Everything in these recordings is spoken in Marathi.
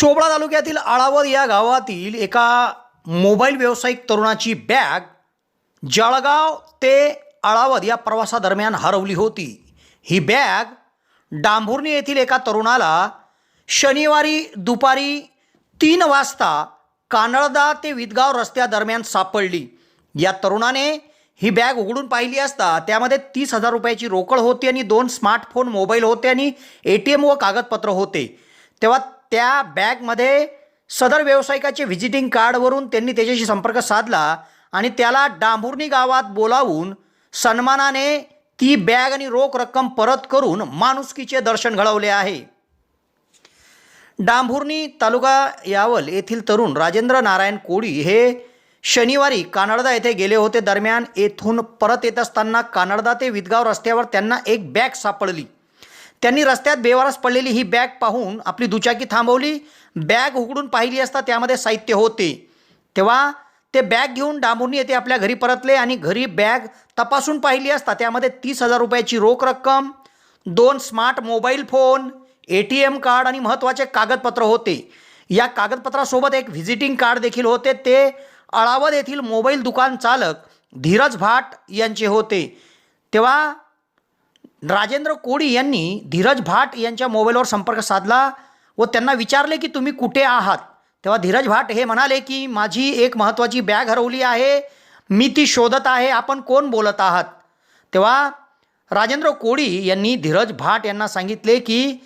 चोपडा तालुक्यातील आळावद या गावातील एका मोबाईल व्यावसायिक तरुणाची बॅग जळगाव ते आळावद या प्रवासादरम्यान हरवली होती. ही बॅग डांभुर्णी येथील एका तरुणाला शनिवारी दुपारी तीन वाजता कानळदा ते विदगाव रस्त्यादरम्यान सापडली. या तरुणाने ही बॅग उघडून पाहिली असता त्यामध्ये तीस हजार रुपयाची रोकड होती आणि दोन स्मार्टफोन मोबाईल होते आणि ए टी एम व कागदपत्र होते. तेव्हा त्या बॅगमध्ये सदर व्यावसायिकाचे व्हिजिटिंग कार्डवरून त्यांनी त्याच्याशी संपर्क साधला आणि त्याला डांभुर्णी गावात बोलावून सन्मानाने ती बॅग आणि रोख रक्कम परत करून माणुसकीचे दर्शन घडवले आहे. डांभुर्णी तालुका यावल येथील तरुण राजेंद्र नारायण कोळी हे शनिवारी कानडदा येथे गेले होते. दरम्यान येथून परत येत असताना कानडदा ते विदगाव रस्त्यावर त्यांना एक बॅग सापडली. त्यांनी रस्त्यात बेवारस पडलेली ही बॅग पाहून आपली दुचाकी थांबवली. बॅग उघडून पाहिली असता त्यामध्ये साहित्य होते. तेव्हा ते बॅग घेऊन डांबुनी येथे आपल्या घरी परतले आणि घरी बॅग तपासून पाहिली असता त्यामध्ये तीस हजार रुपयाची रोख रक्कम दोन smart mobile phone A T M card आणि महत्त्वाचे कागदपत्र होते. या कागदपत्रासोबत एक व्हिजिटिंग कार्ड देखील होते. ते अळावद येथील मोबाईल दुकान चालक धीरज भाट यांचे होते. तेव्हा राजेंद्र कोळी यांनी धीरज भाट यांच्या मोबाईलवर संपर्क साधला व त्यांना विचारले की तुम्ही कुठे आहात? तेव्हा धीरज भाट हे म्हणाले की माझी एक महत्त्वाची बॅग हरवली आहे. मी ती शोधत आहे. आपण कोण बोलत आहात? तेव्हा राजेंद्र कोळी यांनी धीरज भाट यांना सांगितले की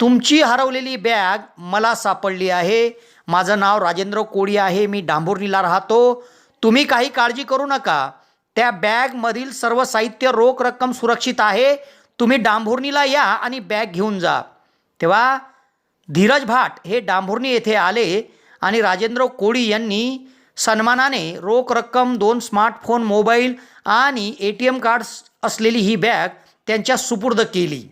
तुमची हरवलेली बॅग मला सापडली आहे. माझं नाव राजेंद्र कोळी आहे. मी डांभुर्णीला राहतो. तुम्ही काही काळजी करू नका. त्या बॅगमधील सर्व साहित्य रोख रक्कम सुरक्षित आहे. तुम्ही डांभुर्णीला या आणि बॅग घेऊन जा. तेव्हा धीरज भाट हे डांभुर्णी येथे आले आणि राजेंद्र कोळी यांनी सन्मानाने रोख रक्कम दोन स्मार्टफोन मोबाईल आणि ए टी एम कार्ड असलेली ही बॅग त्यांच्या सुपूर्द केली.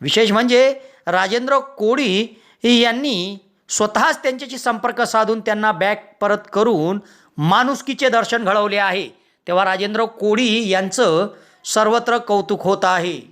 विशेष म्हणजे राजेंद्र कोळी यांनी स्वतःच त्यांच्याशी संपर्क साधून त्यांना बॅग परत करून माणुसकीचे दर्शन घडवले आहे. तेव्हा राजेंद्र कोळी यांचं सर्वत्र कौतुक होत आहे.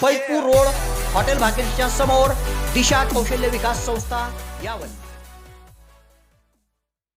फैजपूर रोड हॉटेल भाग्यश्रीच्या समोर दिशा कौशल्य विकास संस्था यावर